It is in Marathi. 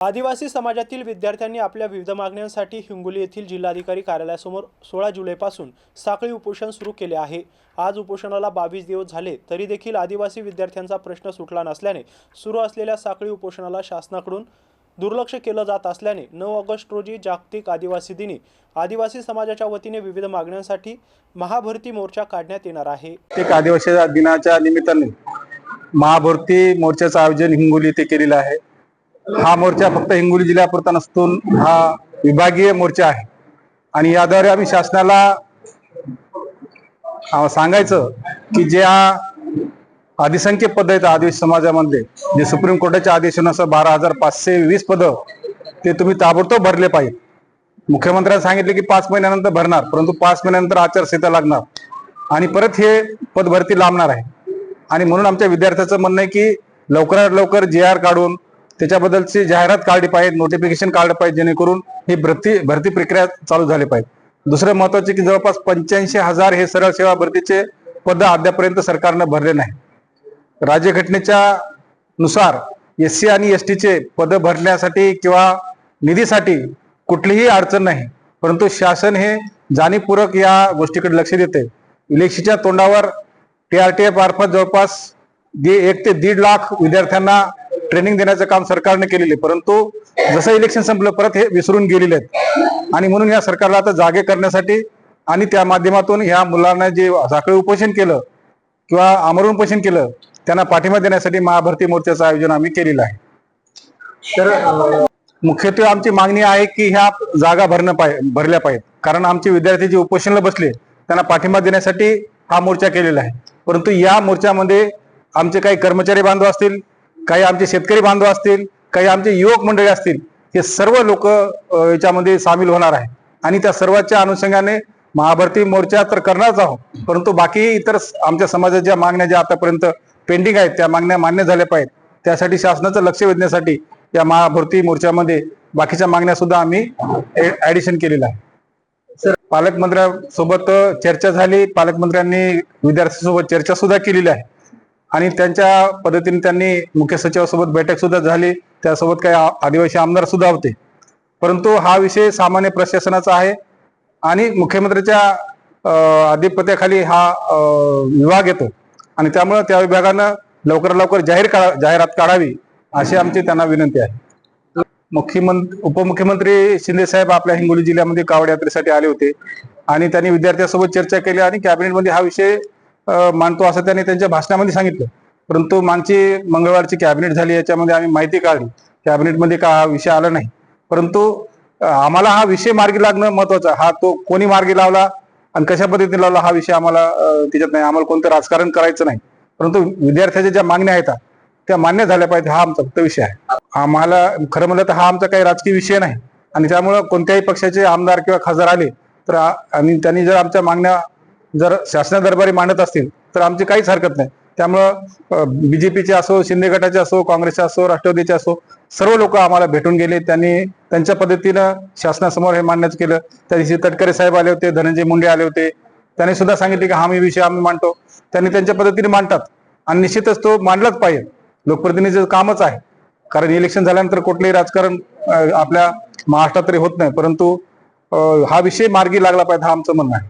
आदिवासी समाजातील विद्यार्थ्यांनी आपल्या विविध मागण्यांसाठी हिंगोली येथील जिल्हाधिकारी कार्यालयासमोर सोळा जुलैपासून साखळी उपोषण सुरू केले आहे. आज उपोषणाला बावीस दिवस झाले तरी देखील आदिवासी विद्यार्थ्यांचा प्रश्न सुटला नसल्याने सुरू असलेल्या साखळी उपोषणाला शासनाकडून दुर्लक्ष केलं जात असल्याने नऊ ऑगस्ट रोजी जागतिक आदिवासी दिनी आदिवासी समाजाच्या वतीने विविध मागण्यांसाठी महाभरती मोर्चा काढण्यात येणार आहे. एक आदिवासी दिनाच्या निमित्ताने महाभरती मोर्चाचं आयोजन हिंगोली येथे केलेलं आहे. हा मोर्चा फक्त हिंगोली जिल्ह्यापुरता नसून हा विभागीय मोर्चा आहे. आणि याद्वारे आम्ही शासनाला सांगायचं की ज्या अधिसंख्य पद आहेत आदिवासी समाजामध्ये जे सुप्रीम कोर्टाच्या आदेशानुसार बारा हजार पाचशे वीस पद ते तुम्ही ताबडतोब भरले पाहिजे. मुख्यमंत्र्यांनी सांगितले की पाच महिन्यानंतर भरणार परंतु पाच महिन्यानंतर आचारसंहिता लागणार. आणि परत हे पद भरती लांबणार आहे. आणि म्हणून आमच्या विद्यार्थ्याचं म्हणणं आहे की लवकरात लवकर जे आर काढून त्याच्याबद्दलची जाहिरात काढली पाहिजे नोटिफिकेशन काढलं पाहिजे जेणेकरून ही भरती भरती प्रक्रिया चालू झाली पाहिजे. दुसरं महत्त्वाचे की जवळपास पंच्याऐंशी हजार हे सरळ सेवा भरतीचे पद अद्यापर्यंत सरकारनं भरले नाही राज्यघटनेच्या नुसार एस सी आणि एस टीचे पद भरण्यासाठी किंवा निधीसाठी कुठलीही अडचण नाही परंतु शासन हे जाणीवपूर्वक या गोष्टीकडे लक्ष देते इलेक्शनच्या तोंडावर टी आर टी मार्फत जवळपास दे एक ते दीड लाख विद्यार्थ्यांना ट्रेनिंग देण्याचं काम सरकारने केलेले परंतु जसं इलेक्शन संपलं परत हे विसरून गेलेले आहेत. आणि म्हणून या सरकारला आता जागे करण्यासाठी आणि त्या माध्यमातून ह्या मुलांना जे साखळी उपोषण केलं किंवा आमरण उपोषण केलं त्यांना पाठिंबा देण्यासाठी महाभारती मोर्चाचं आयोजन आम्ही केलेलं आहे. तर मुख्यत्वे आमची मागणी आहे की ह्या जागा भरणं पाहि भरल्या पाहिजेत. कारण आमचे विद्यार्थी जे उपोषणाला बसले त्यांना पाठिंबा देण्यासाठी हा मोर्चा केलेला आहे. परंतु या मोर्चामध्ये आमचे काही कर्मचारी बांधव असतील काही आमचे शेतकरी बांधव असतील काही आमचे युवक मंडळी असतील हे सर्व लोक याच्यामध्ये सामील होणार आहे आणि त्या सर्वांच्या अनुषंगाने महाभरती मोर्चा तर करणारच आहोत परंतु बाकी इतर आमच्या समाजाच्या मागण्या ज्या आतापर्यंत पेंडिंग आहेत त्या मागण्या मान्य झाल्या पाहिजेत. त्यासाठी शासनाचं लक्ष वेधण्यासाठी या महाभरती मोर्चामध्ये बाकीच्या मागण्या सुद्धा आम्ही ऍडिशन केलेलं आहे. पालकमंत्र्यांसोबत चर्चा झाली पालकमंत्र्यांनी विद्यार्थ्यांसोबत चर्चा सुद्धा केलेली आहे. आणि त्यांच्या पद्धतीने त्यांनी मुख्य सचिवासोबत बैठक सुद्धा झाली. त्यासोबत काही आदिवासी आमदार सुद्धा होते. परंतु हा विषय सामान्य प्रशासनाचा आहे आणि मुख्यमंत्र्याच्या आधिपत्याखाली हा विभाग येतो. आणि त्यामुळे त्या विभागानं लवकरात लवकर जाहीर काढा जाहिरात काढावी अशी आमची त्यांना विनंती आहे. मुख्यमंत्री उपमुख्यमंत्री शिंदे साहेब आपल्या हिंगोली जिल्ह्यामध्ये कावड यात्रेसाठी आले होते. आणि त्यांनी विद्यार्थ्यांसोबत चर्चा केली आणि कॅबिनेटमध्ये हा विषय मानतो असं त्यांनी त्यांच्या भाषणामध्ये सांगितलं. परंतु मागची मंगळवारची कॅबिनेट झाली याच्यामध्ये आम्ही माहिती काढली. कॅबिनेटमध्ये का हा विषय आला नाही. परंतु आम्हाला हा विषय मार्गी लागणं महत्त्वाचा हा तो कोणी मार्गी लावला आणि कशा पद्धतीने लावला हा विषय आम्हाला त्याच्यात नाही. आम्हाला कोणतं राजकारण करायचं नाही. परंतु विद्यार्थ्याच्या ज्या मागण्या आहेत त्या मान्य झाल्या पाहिजे हा आमचा फक्त विषय आहे. आम्हाला खरं म्हणलं तर हा आमचा काही राजकीय विषय नाही. आणि त्यामुळं कोणत्याही पक्षाचे आमदार किंवा खासदार आले तर आणि त्यांनी जर आमच्या मागण्या जर शासना दरबारी मांडत असतील तर आमची काहीच हरकत नाही. त्यामुळं बीजेपीचे असो शिंदे गटाचे असो काँग्रेसचे असो राष्ट्रवादीचे असो सर्व लोक आम्हाला भेटून गेले. त्यांनी त्यांच्या पद्धतीनं शासनासमोर हे मांडण्याचं केलं. त्या दिवशी तटकरे साहेब आले होते धनंजय मुंडे आले होते. त्यांनी सुद्धा सांगितले की हा मी विषय आम्ही मांडतो. त्यांनी त्यांच्या पद्धतीने मांडतात. आणि निश्चितच तो मांडलाच पाहिजे. लोकप्रतिनिधीचं कामच आहे. कारण इलेक्शन झाल्यानंतर कुठलंही राजकारण आपल्या महाराष्ट्रात तरी होत नाही. परंतु हा विषय मार्गी लागला पाहिजे हा आमचं म्हणणं आहे.